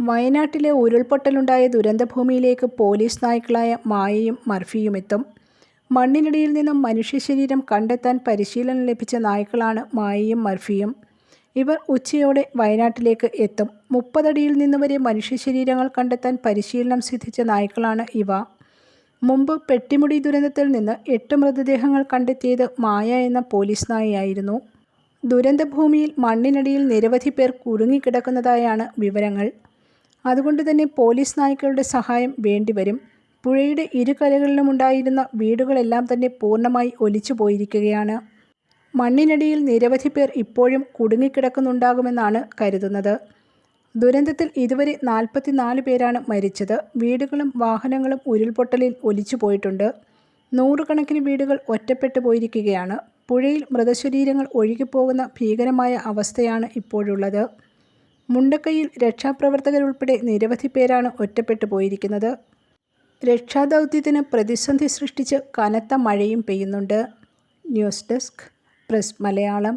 വയനാട്ടിലെ ഉരുൾപൊട്ടലുണ്ടായ ദുരന്തഭൂമിയിലേക്ക് പോലീസ് നായ്ക്കളായ മായയും മർഫിയും എത്തും മണ്ണിനിടയിൽ നിന്നും മനുഷ്യശരീരം കണ്ടെത്താൻ പരിശീലനം ലഭിച്ച നായ്ക്കളാണ് മായയും മർഫിയും. ഇവർ ഉച്ചയോടെ വയനാട്ടിലേക്ക് എത്തും. മുപ്പതടിയിൽ നിന്ന് വരെ മനുഷ്യശരീരങ്ങൾ കണ്ടെത്താൻ പരിശീലനം സിദ്ധിച്ച നായ്ക്കളാണ് ഇവ. മുമ്പ് പെട്ടിമുടി ദുരന്തത്തിൽ നിന്ന് എട്ട് മൃതദേഹങ്ങൾ കണ്ടെത്തിയത് മായ എന്ന പോലീസ് നായയായിരുന്നു. ദുരന്തഭൂമിയിൽ മണ്ണിനടിയിൽ നിരവധി പേർ കുടുങ്ങിക്കിടക്കുന്നതായാണ് വിവരങ്ങൾ. അതുകൊണ്ട് തന്നെ പോലീസ് നായ്ക്കളുടെ സഹായം വേണ്ടിവരും പുഴയുടെ ഇരുകരകളിലും ഉണ്ടായിരുന്ന വീടുകളെല്ലാം തന്നെ പൂർണമായി ഒലിച്ചു പോയിരിക്കുകയാണ്. മണ്ണിനടിയിൽ നിരവധി പേർ ഇപ്പോഴും കുടുങ്ങിക്കിടക്കുന്നുണ്ടാകുമെന്നാണ് കരുതുന്നത്. ദുരന്തത്തിൽ ഇതുവരെ നാൽപ്പത്തിനാല് പേരാണ് മരിച്ചത്. വീടുകളും വാഹനങ്ങളും ഉരുൾപൊട്ടലിൽ ഒലിച്ചു പോയിട്ടുണ്ട്. നൂറുകണക്കിന് വീടുകൾ ഒറ്റപ്പെട്ടു പോയിരിക്കുകയാണ്. പുഴയിൽ മൃതശരീരങ്ങൾ ഒഴുകിപ്പോകുന്ന ഭീകരമായ അവസ്ഥയാണ് ഇപ്പോഴുള്ളത്. മുണ്ടക്കൈയിൽ രക്ഷാപ്രവർത്തകരുൾപ്പെടെ നിരവധി പേരാണ് ഒറ്റപ്പെട്ടു പോയിരിക്കുന്നത്. രക്ഷാദൗത്യത്തിന് പ്രതിസന്ധി സൃഷ്ടിച്ച് കനത്ത മഴയും പെയ്യുന്നുണ്ട്. News desk press Malayalam.